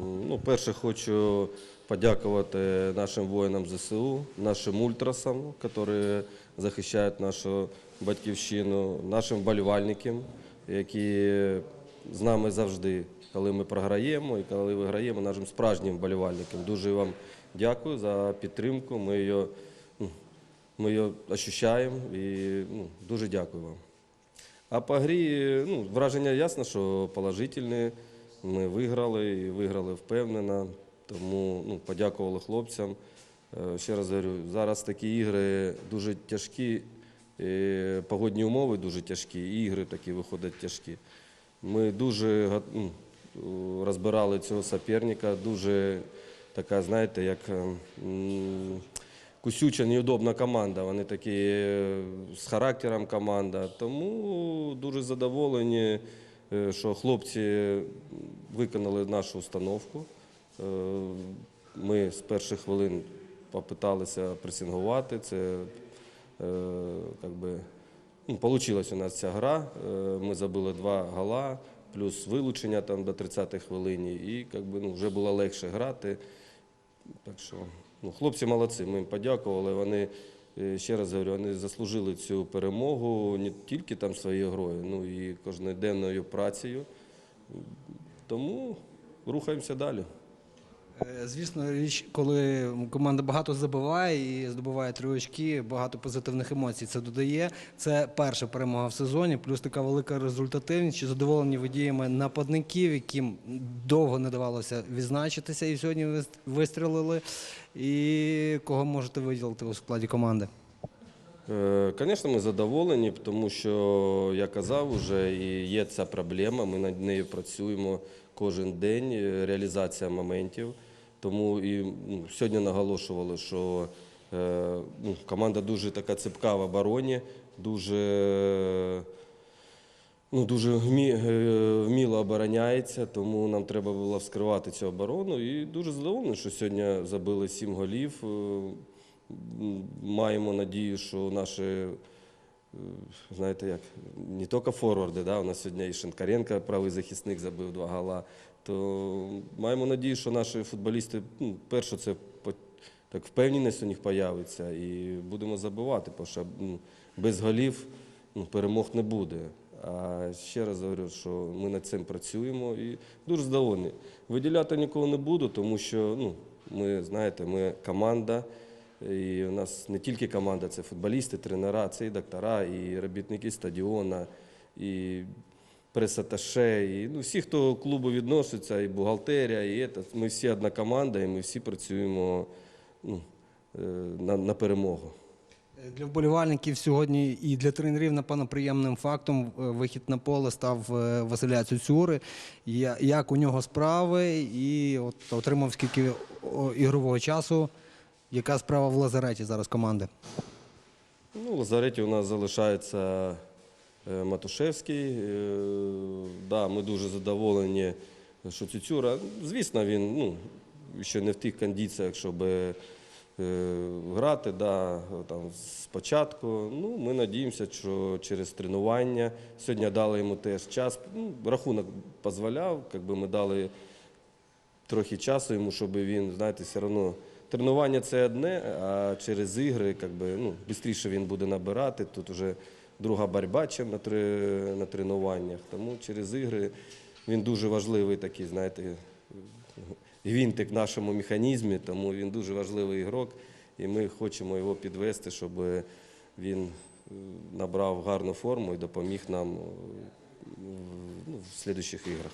Ну, перше, хочу подякувати нашим воїнам ЗСУ, нашим ультрасам, які захищають нашу батьківщину, нашим вболівальникам, які з нами завжди, коли ми програємо і коли виграємо, нашим справжнім вболівальникам. Дуже вам дякую за підтримку. Ми її, ну, ми її ощущаємо і ну, дуже дякую вам. А по грі, ну, враження ясно, що положительні. Ми виграли і виграли впевнено. Тому ну, подякували хлопцям. Е, Ще раз говорю, зараз такі ігри дуже тяжкі, е, погодні умови дуже тяжкі, і ігри такі виходять тяжкі. Ми дуже ну, розбирали цього суперника, дуже така, знаєте, як е, кусюча, неудобна команда. Вони такі е, з характером команда. Тому дуже задоволені, що хлопці виконали нашу установку. Е, Ми з перших хвилин попиталися пресингувати. Це е, как би, ну, у нас ця гра. Е, Ми забили два гола, плюс вилучення там до 30-ї хвилині. І ну, вже було легше грати. Так що ну, хлопці молодці, ми їм подякували. Вони, е, ще раз говорю, вони заслужили цю перемогу не тільки там своєю грою, ну і кожноденною працею. Тому рухаємося далі. Е, Звісно, річ, коли команда багато забиває і здобуває три очки, багато позитивних емоцій це додає. Це перша перемога в сезоні, плюс така велика результативність. Чи задоволені ви діями нападників, яким довго не давалося відзначитися, і сьогодні вистрілили. І кого можете виділити у складі команди? Звісно, ми задоволені, тому що я казав вже, є ця проблема. Ми над нею працюємо кожен день, е, реалізація моментів. Тому і ну, сьогодні наголошували, що е, ну, команда дуже така цепка в обороні, дуже, ну, дуже е, вміло обороняється, тому нам треба було вскривати цю оборону. І дуже задоволений, що сьогодні забили сім голів. Маємо надію, що наші знаєте як, не тільки форварди, да, у нас сьогодні і Шинкаренко, правий захисник, забив два гола. То маємо надію, що наші футболісти, ну, перше, це так, впевненість у них появиться і будемо забивати, тому що ну, без голів ну, перемог не буде. А ще раз говорю, що ми над цим працюємо і дуже задоволені. Виділяти нікого не буду, тому що ну, ми, знаєте, ми команда. І у нас не тільки команда, це футболісти, тренера, це і доктора, і робітники стадіона, і пресаташе, і ну, всі, хто к клубу відноситься, і бухгалтерія, і це, ми всі одна команда, і ми всі працюємо ну, е, на, на перемогу. Е, Для вболівальників сьогодні і для тренерів, напевно, приємним фактом е, вихід на поле став Василя Цюцюри. Як у нього справи, і от отримав скільки ігрового часу. Яка справа в лазареті зараз команди? Ну, в Лазареті у нас залишається е, Матушевський. Е, Да, ми дуже задоволені, що Цюцюра. Звісно, він ну, ще не в тих кондиціях, щоб е, грати да, там, спочатку. Ну, ми надіємося, що через тренування. Сьогодні дали йому теж час. Ну, рахунок дозволяв, ми дали трохи часу йому, щоб він, знаєте, все одно. Тренування це одне, а через ігри, ну, швидше він буде набирати. Тут вже друга боротьба, ніж на, тре- на тренуваннях. Тому через ігри він дуже важливий такий, знаєте, гвинтик в нашому механізмі, тому він дуже важливий ігрок, і ми хочемо його підвести, щоб він набрав гарну форму і допоміг нам в- ну, в слідуючих іграх.